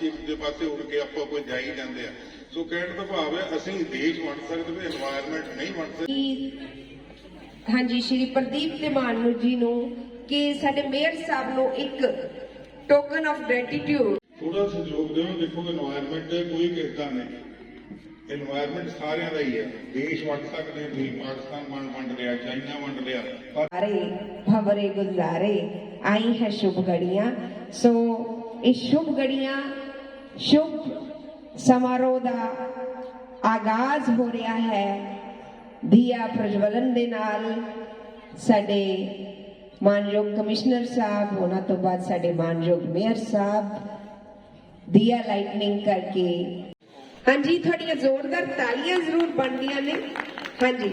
ਮਾਰਕਸੀਪ ਦੇ ਪਾਸੇ ਉੱਡ ਕੇ ਆਪਾਂ ਕੋਈ ਜਾਈ ਜਾਂਦੇ ਆ। ਸੋ ਕਹਿਣ ਦਾ ਭਾਵ ਹੈ ਅਸੀਂ ਦੇਸ਼ ਵੰਡ ਸਕਦੇ ਤੇ এনवायरमेंट ਨਹੀਂ ਵੰਡ ਸਕਦੇ। ਹਾਂਜੀ ਸ਼੍ਰੀ ਪ੍ਰਦੀਪ ਤੇ ਮਾਨੂ ਜੀ ਨੂੰ ਕਿ ਸਾਡੇ ਮੇਅਰ ਸਾਹਿਬ ਨੂੰ ਇੱਕ ਟੋਕਨ ਆਫ ਗ੍ਰੈਟੀਟਿਊਡ ਥੋੜਾ ਸਹਿਯੋਗ ਦਿਓ ਦੇਖੋ এনवायरमेंट ਦਾ ਕੋਈ ਕਿਰਦਾ ਨਹੀਂ। এনवायरमेंट ਸਾਰਿਆਂ ਦਾ ਹੀ ਹੈ। ਦੇਸ਼ ਵੰਡ ਸਕਦੇ ਵੀ ਪਾਕਿਸਤਾਨ ਵੰਡ ਵੰਡ ਰਿਹਾ ਚਾਈਨਾ ਵੰਡ ਰਿਹਾ। ਸਾਰੇ ਭਵਰੇ ਗੁਜ਼ਾਰੇ ਆਈ ਹੈ ਸ਼ੁਭ ਘੜੀਆਂ। ਸੋ ਇਹ ਸ਼ੁਭ ਘੜੀਆਂ ਸ਼ੁਭ ਸਮਾਰੋਹ ਦਾ ਆਗਾਜ਼ ਹੋ ਰਿਹਾ ਹੈ। ਦੀਆ ਪ੍ਰਜਵਲਨ ਦੇ ਨਾਲ ਸਾਡੇ ਮਾਨਯੋਗ ਕਮਿਸ਼ਨਰ ਸਾਹਿਬ, ਉਹਨਾਂ ਤੋਂ ਬਾਅਦ ਸਾਡੇ ਮਾਨਯੋਗ ਮੇਅਰ ਸਾਹਿਬ, ਦੀਆ ਲਾਈਟਨਿੰਗ ਕਰਕੇ। ਹਾਂਜੀ, ਤੁਹਾਡੀਆਂ ਜ਼ੋਰਦਾਰ ਤਾਲੀਆਂ ਜ਼ਰੂਰ ਬਣਦੀਆਂ ਨੇ। ਹਾਂਜੀ।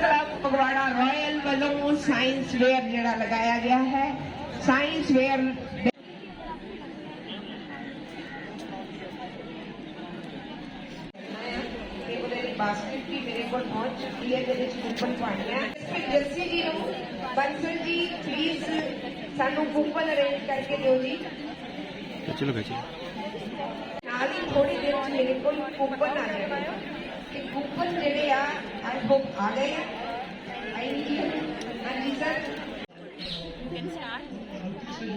ਕਲੱਬ ਫਗਵਾੜਾ ਰਾਇਲ ਵੱਲੋਂ ਸਾਇੰਸ ਵੇਅਰ ਜਿਹੜਾ ਲਗਾਇਆ ਗਿਆ ਹੈ। ਸਾਇੰਸ ਵੇਅਰ ਬਾਸਕਟ ਵੀ ਮੇਰੇ ਕੋਲ ਪਹੁੰਚ ਚੁੱਕੀ ਹੈ ਜਿਹਦੇ ਵਿੱਚ ਕੂਪਨ ਪਾਣੀਆਂ ਜੱਸੀ ਜੀ ਨੂੰ ਬੰਸਲ ਜੀ ਪਲੀਜ਼ ਸਾਨੂੰ ਕੂਪਨ ਅਰੇਂਜ ਕਰਕੇ ਦਿਓ ਜੀ। ਚਲੋ ਖਿੱਚੋ ਨਾਲ ਹੀ ਥੋੜੀ ਦੇਰ ਚ ਮੇਰੇ ਕੋਲ ਕੂਪਨ ਆ ਜਾਣੇ ਤੇ ਕੂਪਨ ਜਿਹੜੇ ਆ ਆਈ ਹੋਪ ਆ ਗਏ ਆਈ ਹਾਂਜੀ ਸਰ ਬੱਚੇ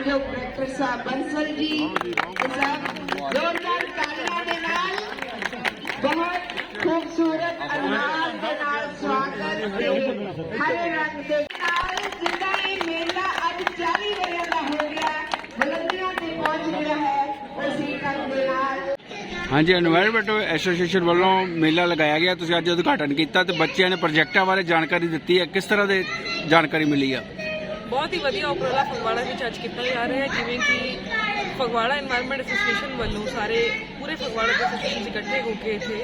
ਮਾਨਯੋਗ ਡਾਇਰੈਕਟਰ ਸਾਹਿਬ ਬੰਸਲ ਜੀ ਜ਼ੋਰਦਾਰ ਤਾਲੀਆਂ ਦੇ ਨਾਲ ਬਹੁਤ ਖੂਬਸੂਰਤ ਅੰਦਾਜ਼ ਦੇ ਨਾਲ ਸਵਾਗਤ ਤੇ ਹਰੇ ਰੰਗ ਦੇ ਨਾਲ ਜਿੰਦਾ ਇਹ ਮੇਲਾ ਅੱਜ 40 ਵਰਿਆਂ ਹਾਂਜੀ এনवायरमेंट ਐਸੋਸੀਏਸ਼ਨ ਵੱਲੋਂ ਮੇਲਾ ਲਗਾਇਆ ਗਿਆ। ਤੁਸੀਂ ਅੱਜ ਉਦਘਾਟਨ ਕੀਤਾ ਤੇ ਬੱਚਿਆਂ ਨੇ ਪ੍ਰੋਜੈਕਟਾਂ ਬਾਰੇ ਜਾਣਕਾਰੀ ਦਿੱਤੀ ਹੈ। ਕਿਸ ਤਰ੍ਹਾਂ ਦੇ ਜਾਣਕਾਰੀ ਮਿਲੀ ਆ? ਬਹੁਤ ਹੀ ਵਧੀਆ ਉਪਰਾਲਾ ਫਗਵਾੜਾ ਵਿੱਚ ਅੱਜ ਕੀਤਾ ਜਾ ਰਿਹਾ ਹੈ ਜਿਵੇਂ ਕਿ ਫਗਵਾੜਾ এনवायरमेंट ਐਸੋਸੀਏਸ਼ਨ ਵੱਲੋਂ ਸਾਰੇ, ਪੂਰੇ ਫਗਵਾੜਾ ਦੇ ਐਸੋਸੀਏਸ਼ਨ ਇਕੱਠੇ ਹੋ ਕੇ ਇੱਥੇ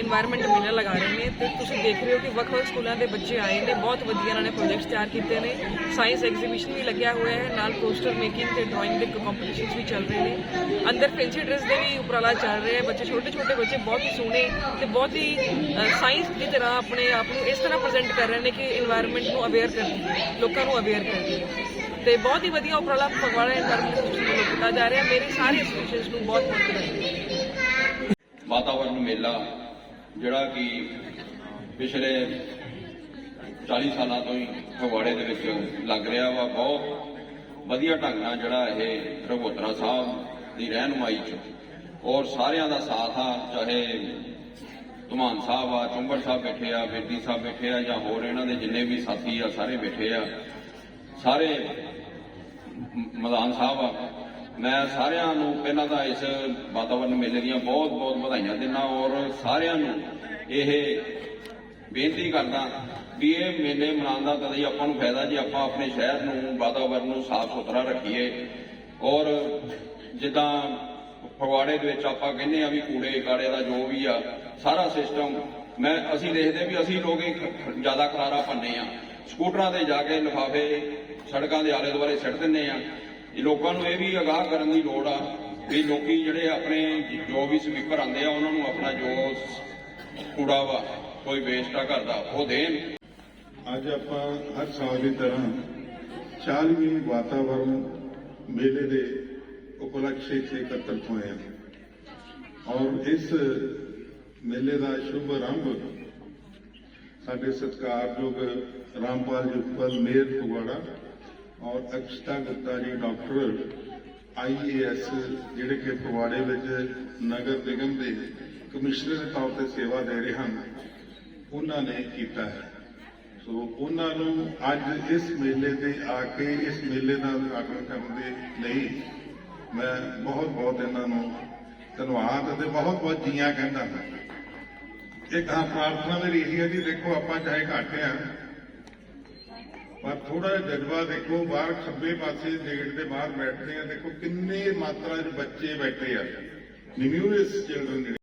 এনवायरमेंट ਮੇਲਾ ਲਗਾ ਰਹੇ ਨੇ ਤੇ ਤੁਸੀਂ ਦੇਖ ਰਹੇ ਹੋ ਕਿ ਵੱਖ ਵੱਖ ਸਕੂਲਾਂ ਦੇ ਬੱਚੇ ਆਏ ਨੇ, ਬਹੁਤ ਵਧੀਆ ਇਹਨਾਂ ਨੇ ਪ੍ਰੋਜੈਕਟਸ ਤਿਆਰ ਕੀਤੇ ਨੇ ਸਾਇੰਸ ਐਗਜ਼ੀਬਿਸ਼ਨ ਵੀ ਲੱਗਿਆ ਹੋਇਆ ਹੈ, ਨਾਲ ਪੋਸਟਰ ਮੇਕਿੰਗ ਤੇ ਡਰਾਇੰਗ ਦੇ ਕੰਪੀਟੀਸ਼ਨਸ ਵੀ ਚੱਲ ਰਹੇ ਨੇ। ਅੰਦਰ ਫੈਂਸੀ ਡਰੈਸ ਦੇ ਵੀ ਉਪਰਾਲਾ ਚੱਲ ਰਿਹਾ ਹੈ, ਬੱਚੇ ਛੋਟੇ ਛੋਟੇ ਬੱਚੇ ਬਹੁਤ ਹੀ ਸੋਹਣੇ ਤੇ ਬਹੁਤ ਹੀ ਸਾਇੰਸ ਦੀ ਤਰ੍ਹਾਂ ਆਪਣੇ ਆਪ ਨੂੰ ਇਸ ਤਰ੍ਹਾਂ ਪ੍ਰੈਜ਼ੈਂਟ ਕਰ ਰਹੇ ਨੇ ਕਿ এনवायरमेंट ਨੂੰ ਅਵੇਅਰ ਕਰਦੀ ਲੋਕਾਂ ਨੂੰ ਅਵੇਅਰ ਕਰਦੀ ਤੇ ਬਹੁਤ ਹੀ ਵਧੀਆ ਉਪਰਾਲਾ ਫਗਵਾੜਾ এনवायरमेंट ਕੀਤਾ ਜਾ ਰਿਹਾ, ਮੇਰੇ ਸਾਰੇ ਐਸੋਸੀਏਸ਼ਨਸ ਨੂੰ ਬਹੁਤ ਬਹੁਤ ਵਧਾਈ ਵਾਤਾਵਰਣ ਮੇਲਾ, ਜਿਹੜਾ ਕਿ ਪਿਛਲੇ 40 ਸਾਲਾਂ ਤੋਂ ਹੀ ਫਗਵਾੜੇ ਦੇ ਵਿੱਚ ਲੱਗ ਰਿਹਾ ਵਾ, ਬਹੁਤ ਵਧੀਆ ਢੰਗ ਨਾਲ ਜਿਹੜਾ ਇਹ ਰਘੋਤਰਾ ਸਾਹਿਬ ਦੀ ਰਹਿਨੁਮਾਈ ਚ ਔਰ ਸਾਰਿਆਂ ਦਾ ਸਾਥ ਆ, ਚਾਹੇ ਧਮਾਨ ਸਾਹਿਬ ਆ, ਚੁੰਬੜ ਸਾਹਿਬ ਬੈਠੇ ਆ ਬੇਦੀ ਸਾਹਿਬ ਬੈਠੇ ਆ, ਜਾਂ ਹੋਰ ਇਹਨਾਂ ਦੇ ਜਿੰਨੇ ਵੀ ਸਾਥੀ ਆ, ਸਾਰੇ ਬੈਠੇ ਆ। ਸਾਰੇ ਮ- ਮਦਾਨ ਸਾਹਿਬ ਆ ਮੈਂ ਸਾਰਿਆਂ ਨੂੰ ਪਹਿਲਾਂ ਤਾਂ ਇਸ ਵਾਤਾਵਰਨ ਮੇਲੇ ਦੀਆਂ ਬਹੁਤ ਬਹੁਤ ਵਧਾਈਆਂ ਦਿੰਦਾ ਔਰ ਸਾਰਿਆਂ ਨੂੰ ਇਹ ਬੇਨਤੀ ਕਰਦਾ ਵੀ ਇਹ ਮੇਲੇ ਮਨਾਉਣ ਦਾ ਤਦ ਹੀ ਆਪਾਂ ਨੂੰ ਫਾਇਦਾ ਜੀ ਆਪਾਂ ਆਪਣੇ ਸ਼ਹਿਰ ਨੂੰ, ਵਾਤਾਵਰਨ ਨੂੰ ਸਾਫ਼ ਸੁਥਰਾ ਰੱਖੀਏ। ਔਰ ਜਿੱਦਾਂ ਫਗਵਾੜੇ ਦੇ ਵਿੱਚ ਆਪਾਂ ਕਹਿੰਦੇ ਆ ਵੀ ਕੂੜੇ ਕਾੜੇ ਦਾ ਜੋ ਵੀ ਆ, ਸਾਰਾ ਸਿਸਟਮ ਮੈਂ ਅਸੀਂ ਦੇਖਦੇ ਵੀ ਅਸੀਂ ਲੋਕ ਜ਼ਿਆਦਾ ਖਲਾਰਾ ਪੰਨੇ ਆ। ਸਕੂਟਰਾਂ ਤੇ ਜਾ ਕੇ ਲਿਫਾਫੇ ਸੜਕਾਂ ਦੇ ਆਲੇ ਦੁਆਲੇ ਸਿੱਟ ਦਿੰਦੇ ਆ। ਲੋਕਾਂ ਨੂੰ ਇਹ ਵੀ ਅਗਾਹ ਕਰਨ ਦੀ ਲੋੜ ਆ ਵੀ ਲੋਕੀ ਜਿਹੜੇ ਆਪਣੇ ਜੋ ਵੀ ਸਵੀਪਰ ਆਉਂਦੇ ਆ, ਉਹਨਾਂ ਨੂੰ ਆਪਣਾ ਜੋ ਸ- ਕੂੜਾ ਵਾ, ਕੋਈ ਵੇਸਟ ਆ ਘਰ ਉਹ ਦੇਣ। ਅੱਜ ਆਪਾਂ ਹਰ ਸਾਲ ਦੀ ਤਰ੍ਹਾਂ 40ਵੀਂ ਵਾਤਾਵਰਣ ਮੇਲੇ ਦੇ ਉਪਲਕਸ਼ ਇੱਥੇ ਇਕੱਤਰ ਹੋਏ ਹਾਂ ਔਰ ਇਸ ਮੇਲੇ ਦਾ ਸ਼ੁਭ ਆਰੰਭ ਸਾਡੇ ਸਤਿਕਾਰਯੋਗ ਰਾਮਪਾਲ ਜੁਗਪਲ ਮੇਅਰ ਫਗਵਾੜਾ ਔਰ ਅਕਸ਼ਤਾ ਗੁਪਤਾ ਜੀ ਡਾਕਟਰ ਆਈਏਐਸ ਜਿਹੜੇ ਕਿ ਫਗਵਾੜੇ ਵਿੱਚ ਨਗਰ ਨਿਗਮ ਦੇ ਕਮਿਸ਼ਨਰ ਦੇ ਤੌਰ ਤੇ ਸੇਵਾ ਦੇ ਰਹੇ ਹਨ, ਉਹਨਾਂ ਨੇ ਕੀਤਾ ਹੈ। ਸੋ ਉਹਨਾਂ ਨੂੰ ਅੱਜ ਇਸ ਮੇਲੇ ਤੇ ਆ ਕੇ, ਇਸ ਮੇਲੇ ਦਾ ਉਦਘਾਟਨ ਕਰਨ ਦੇ ਲਈ ਮੈਂ ਬਹੁਤ ਬਹੁਤ ਇਹਨਾਂ ਨੂੰ ਧੰਨਵਾਦ ਅਤੇ ਬਹੁਤ ਬਹੁਤ ਜੀਆਂ ਕਹਿੰਦਾ ਹਾਂ। ਇੱਕ ਹਾਂ ਪ੍ਰਾਰਥਨਾ ਮੇਰੀ ਇਹੀ ਹੈ ਜੀ, ਦੇਖੋ ਆਪਾਂ ਚਾਹੇ ਘਾਟੇ ਆ ਪਰ ਥੋੜਾ ਜਿਹਾ ਜਜ਼ਬਾ ਦੇਖੋ, ਬਾਹਰ ਖੱਬੇ ਪਾਸੇ ਗੇਟ ਦੇ ਬਾਹਰ ਬੈਠਦੇ ਆ, ਦੇਖੋ ਕਿੰਨੇ ਮਾਤਰਾ 'ਚ ਬੱਚੇ ਬੈਠੇ ਆ। ਨਿਊਐਸ ਚਿਲਡਰਨ